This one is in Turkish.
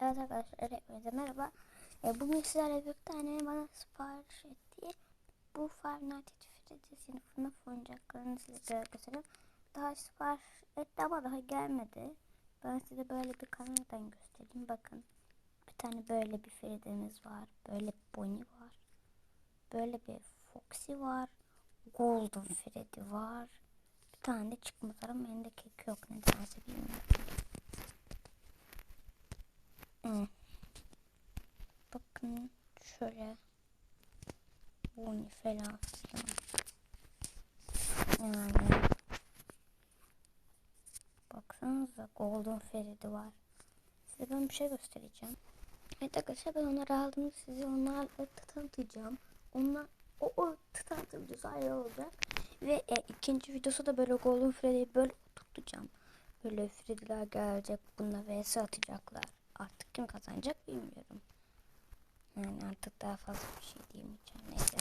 Evet arkadaşlar hepinize merhaba. E, bugün sizlerle birlikte annemin bana sipariş ettiği bu Five Nights at Freddy's'in FNAF oyuncaklarını size göstereyim. Daha sipariş etti ama daha gelmedi. Ben size böyle bir kameradan göstereyim. Bakın bir tane böyle bir Freddy'miz var. Böyle bir Bonnie var. Böyle bir Foxy var. Golden Freddy var. Bir tane de çıkmaz ama elinde kek yok Bakın şöyle Bonnie falan. Yani baksanıza Golden Freddy var. Size ben bir şey göstereceğim. Evet arkadaşlar ben onları aldım. Size onlarla tanıtacağım. Onlar o, o tanıtım ayrı olacak. Ve e, ikinci videosu da böyle Golden Freddy'yi böyle tutacağım. Böyle Freddy'ler gelecek. Bununla vs atacaklar. Artık kim kazanacak bilmiyorum. Yani artık daha fazla bir şey diyemeyeceğim. Neyse.